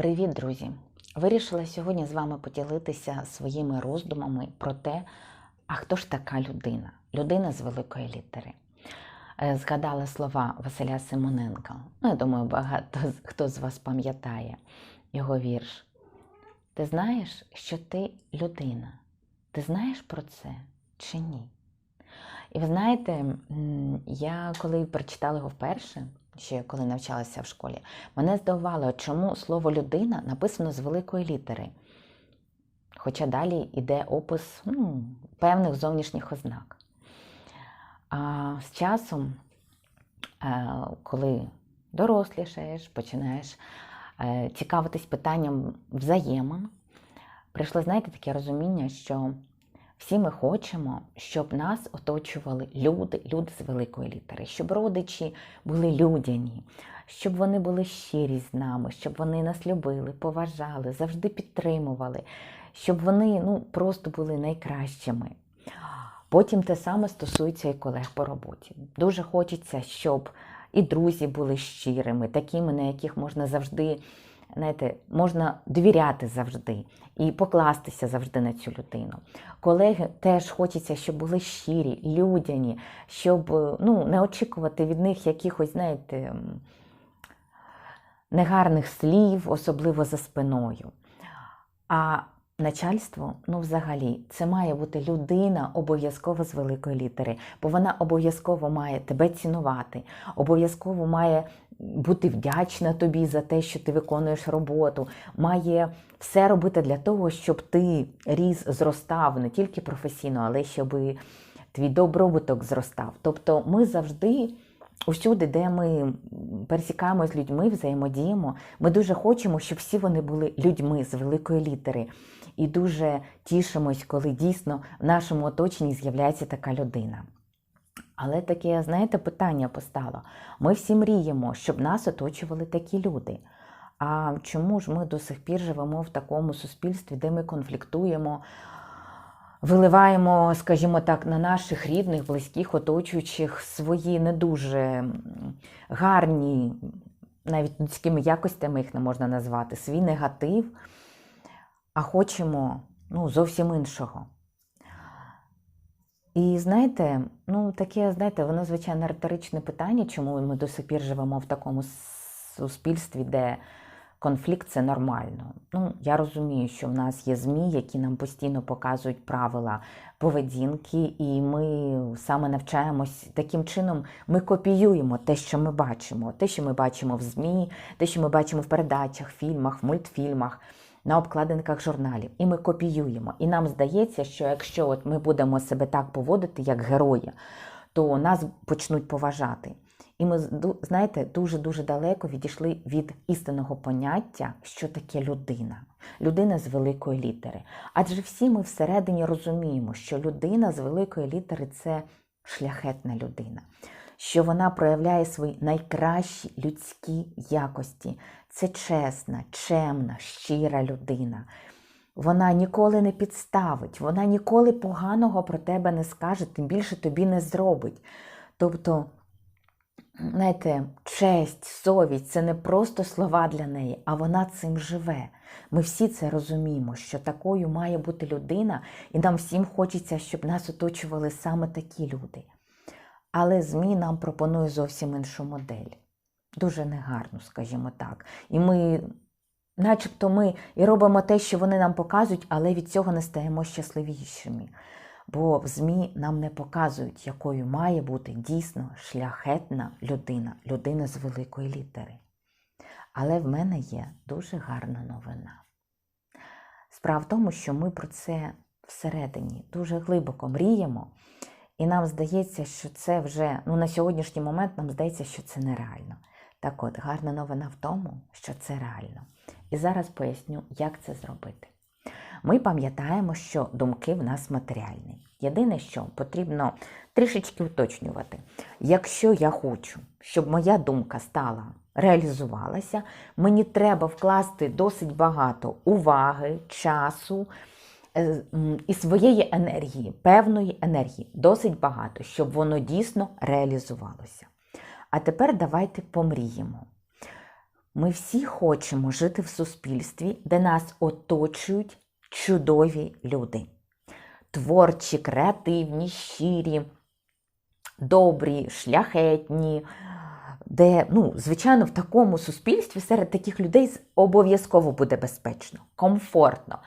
Привіт, друзі! Вирішила сьогодні з вами поділитися своїми роздумами про те, а хто ж така людина? Людина з великої літери. Е, Згадала слова Василя Симоненка. Ну, я думаю, багато хто з вас пам'ятає його вірш. Ти знаєш, що ти людина? Ти знаєш про це чи ні? І ви знаєте, я коли прочитала його вперше, ще коли навчалася в школі, мене здивувало, чому слово людина написано з великої літери. Хоча далі йде опис ну, певних зовнішніх ознак. А з часом, е, коли дорослішаєш, починаєш е, цікавитись питанням взаємин, прийшло, знаєте, таке розуміння, що всі ми хочемо, щоб нас оточували люди, люди з великої літери, щоб родичі були людяні, щоб вони були щирі з нами, щоб вони нас любили, поважали, завжди підтримували, щоб вони ну, просто були найкращими. Потім те саме стосується і колег по роботі. Дуже хочеться, щоб і друзі були щирими, такими, на яких можна завжди, знаєте, можна довіряти завжди і покластися завжди на цю людину. Колеги теж хочеться, щоб були щирі, людяні, щоб е, ну, не очікувати від них якихось, знаєте, негарних слів, особливо за спиною. А начальство, ну взагалі, це має бути людина обов'язково з великої літери, бо вона обов'язково має тебе цінувати, обов'язково має бути вдячна тобі за те, що ти виконуєш роботу, має все робити для того, щоб ти ріс, зростав не тільки професійно, але щоб твій добробуток зростав. Тобто ми завжди. Усюди, де ми пересікаємося з людьми, взаємодіємо, ми дуже хочемо, щоб всі вони були людьми з великої літери. І дуже тішимось, коли дійсно в нашому оточенні з'являється така людина. Але таке, знаєте, питання постало. Ми всі мріємо, щоб нас оточували такі люди. А чому ж ми до сих пір живемо в такому суспільстві, де ми конфліктуємо, виливаємо, скажімо так, на наших рідних, близьких, оточуючих свої не дуже гарні, навіть людськими якостями їх не можна назвати, свій негатив, а хочемо ну, зовсім іншого. І знаєте, ну таке, знаєте, воно звичайно риторичне питання, чому ми до сих пір живемо в такому суспільстві, де конфлікт це нормально. Ну, я розумію, що в нас є ЗМІ, які нам постійно показують правила поведінки, і ми саме навчаємось таким чином, ми копіюємо те, що ми бачимо, те, що ми бачимо в ЗМІ, те, що ми бачимо в передачах, фільмах, в мультфільмах. На обкладинках журналів, і ми копіюємо. І нам здається, що якщо от ми будемо себе так поводити, як герої, то нас почнуть поважати. І ми, знаєте, дуже-дуже далеко відійшли від істинного поняття, що таке людина. Людина з великої літери. Адже всі ми всередині розуміємо, що людина з великої літери це шляхетна людина, що вона проявляє свої найкращі людські якості. Це чесна, чемна, щира людина. Вона ніколи не підставить, вона ніколи поганого про тебе не скаже, тим більше тобі не зробить. Тобто, знаєте, честь, совість це не просто слова для неї, а вона цим живе. Ми всі це розуміємо, що такою має бути людина, і нам всім хочеться, щоб нас оточували саме такі люди. Але ЗМІ нам пропонує зовсім іншу модель. Дуже негарну, скажімо так. І ми, начебто, ми і робимо те, що вони нам показують, але від цього не стаємо щасливішими. Бо в ЗМІ нам не показують, якою має бути дійсно шляхетна людина, людина з великої літери. Але в мене є дуже гарна новина. Справа в тому, що ми про це всередині дуже глибоко мріємо, і нам здається, що це вже ну, на сьогоднішній момент нам здається, що це нереально. Так от, гарна новина в тому, що це реально. І зараз поясню, як це зробити. Ми пам'ятаємо, що думки в нас матеріальні. Єдине, що потрібно трішечки уточнювати. Якщо я хочу, щоб моя думка стала реалізувалася, мені треба вкласти досить багато уваги, часу е, і своєї енергії, певної енергії, досить багато, щоб воно дійсно реалізувалося. А тепер давайте помріємо. Ми всі хочемо жити в суспільстві, де нас оточують чудові люди. Творчі, креативні, щирі, добрі, шляхетні, де, ну, звичайно, в такому суспільстві серед таких людей обов'язково буде безпечно, комфортно.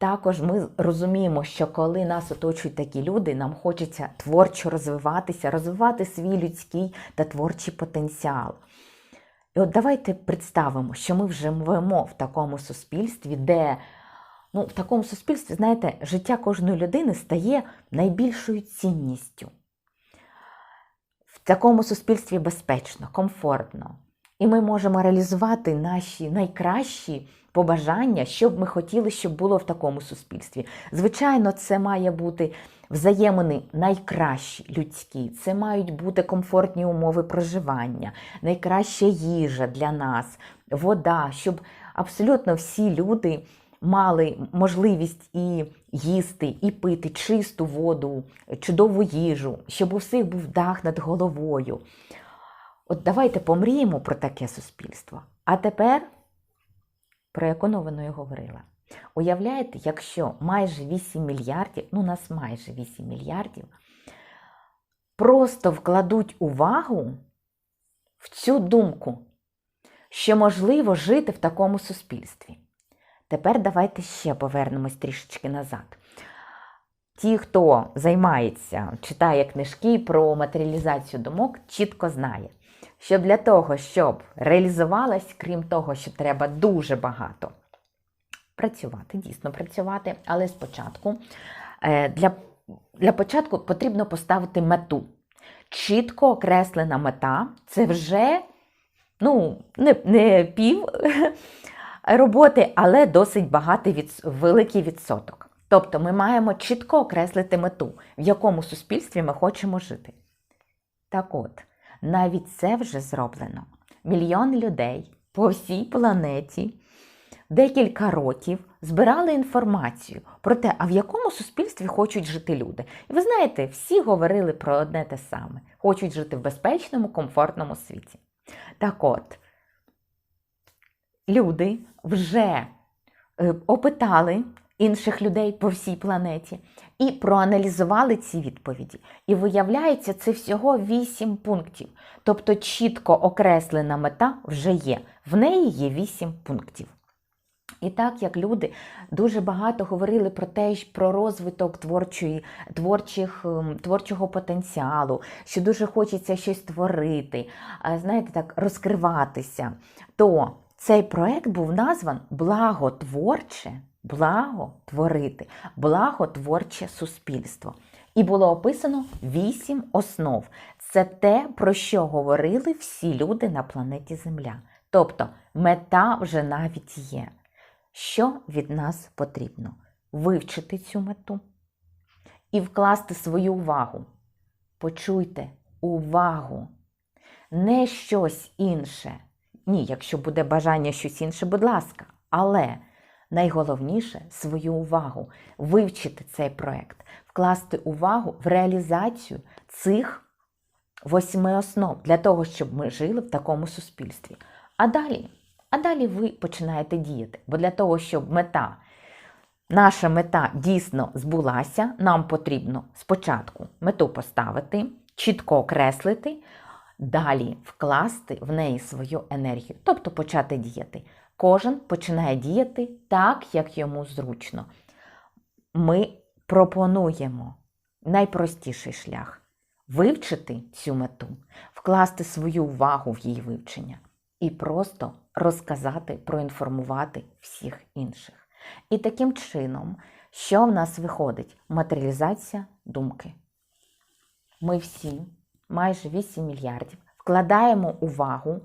Також ми розуміємо, що коли нас оточують такі люди, нам хочеться творчо розвиватися, розвивати свій людський та творчий потенціал. І от давайте представимо, що ми вже живемо в такому суспільстві, де ну, в такому суспільстві, знаєте, життя кожної людини стає найбільшою цінністю. В такому суспільстві безпечно, комфортно. І ми можемо реалізувати наші найкращі побажання, що б ми хотіли, щоб було в такому суспільстві. Звичайно, це має бути взаємини найкращі людські, це мають бути комфортні умови проживання, найкраща їжа для нас, вода, щоб абсолютно всі люди мали можливість і їсти, і пити чисту воду, чудову їжу, щоб у всіх був дах над головою. От давайте помріємо про таке суспільство. А тепер, про яку новину я говорила. Уявляєте, якщо майже 8 мільярдів, ну у нас майже 8 мільярдів, просто вкладуть увагу в цю думку, що можливо жити в такому суспільстві. Тепер давайте ще повернемось трішечки назад. Ті, хто займається, читає книжки про матеріалізацію думок, чітко знає, що для того, щоб реалізувалась, крім того, що треба дуже багато працювати, дійсно працювати, але спочатку е, для, для початку потрібно поставити мету. Чітко окреслена мета це вже ну, не, не пів роботи, але досить багатий від, великий відсоток. Тобто ми маємо чітко окреслити мету, в якому суспільстві ми хочемо жити. Так от, навіть це вже зроблено. Мільйон людей по всій планеті декілька років збирали інформацію про те, а в якому суспільстві хочуть жити люди. І ви знаєте, всі говорили про одне те саме: хочуть жити в безпечному, комфортному світі. Так от, люди вже е, опитали інших людей по всій планеті і проаналізували ці відповіді. І виявляється, це всього 8 пунктів. Тобто чітко окреслена мета вже є. В неї є 8 пунктів. І так як люди дуже багато говорили про те, про розвиток творчої, творчих, ем, творчого потенціалу, що дуже хочеться щось творити, знаєте, так, розкриватися, то цей проект був назван Благотворче, благотворити, благотворче суспільство. І було описано вісім основ. Це те, про що говорили всі люди на планеті Земля. Тобто мета вже навіть є. Що від нас потрібно? Вивчити цю мету і вкласти свою увагу. Почуйте увагу, не щось інше. Ні, якщо буде бажання щось інше, будь ласка, але найголовніше свою увагу, вивчити цей проект, вкласти увагу в реалізацію цих восьми основ для того, щоб ми жили в такому суспільстві. А далі. А далі ви починаєте діяти. Бо для того, щоб мета, наша мета дійсно збулася, нам потрібно спочатку мету поставити, чітко окреслити, далі вкласти в неї свою енергію, тобто почати діяти. Кожен починає діяти так, як йому зручно. Ми пропонуємо найпростіший шлях вивчити цю мету, вкласти свою увагу в її вивчення і просто розказати, проінформувати всіх інших. І таким чином, що в нас виходить? Матеріалізація думки. Ми всі, майже 8 мільярдів, вкладаємо увагу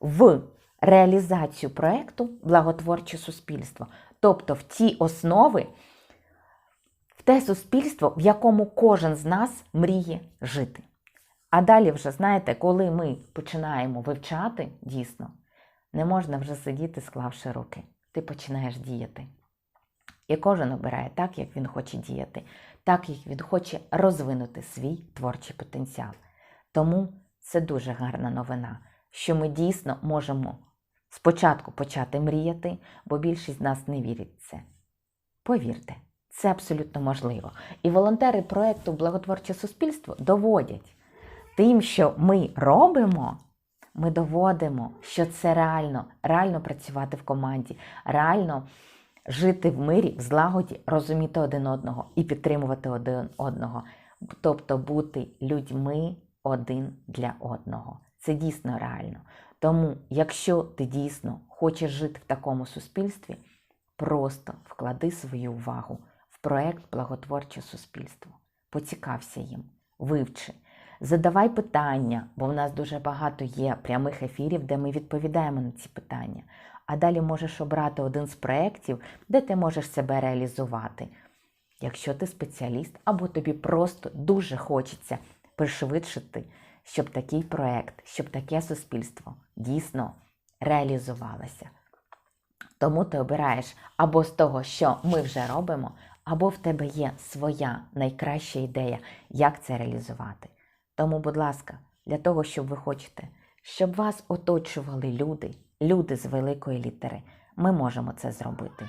в реалізацію проєкту благотворче суспільство, тобто в ті основи, в те суспільство, в якому кожен з нас мріє жити. А далі, вже, знаєте, коли ми починаємо вивчати дійсно, не можна вже сидіти, склавши руки. Ти починаєш діяти. І кожен обирає так, як він хоче діяти, так, як він хоче розвинути свій творчий потенціал. Тому це дуже гарна новина, що ми дійсно можемо спочатку почати мріяти, бо більшість з нас не вірить в це. Повірте, це абсолютно можливо. І волонтери проєкту Благотворче суспільство доводять тим, що ми робимо, ми доводимо, що це реально, реально працювати в команді, реально жити в мирі, в злагоді, розуміти один одного і підтримувати один одного. Тобто бути людьми один для одного. Це дійсно реально. Тому, якщо ти дійсно хочеш жити в такому суспільстві, просто вклади свою увагу в проект Благотворче суспільство. Поцікався їм, вивчи. Задавай питання, бо в нас дуже багато є прямих ефірів, де ми відповідаємо на ці питання. А далі можеш обрати один з проєктів, де ти можеш себе реалізувати. Якщо ти спеціаліст, або тобі просто дуже хочеться пришвидшити, щоб такий проєкт, щоб таке суспільство дійсно реалізувалося. Тому ти обираєш або з того, що ми вже робимо, або в тебе є своя найкраща ідея, як це реалізувати. Тому, будь ласка, для того, щоб ви хочете, щоб вас оточували люди, люди з великої літери, ми можемо це зробити.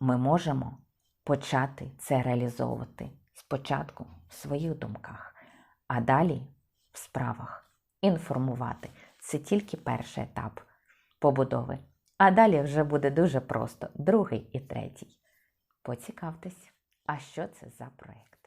Ми можемо почати це реалізовувати спочатку в своїх думках, а далі справах. Інформувати це тільки перший етап побудови. А далі вже буде дуже просто другий і третій. Поцікавтесь, а що це за проєкт?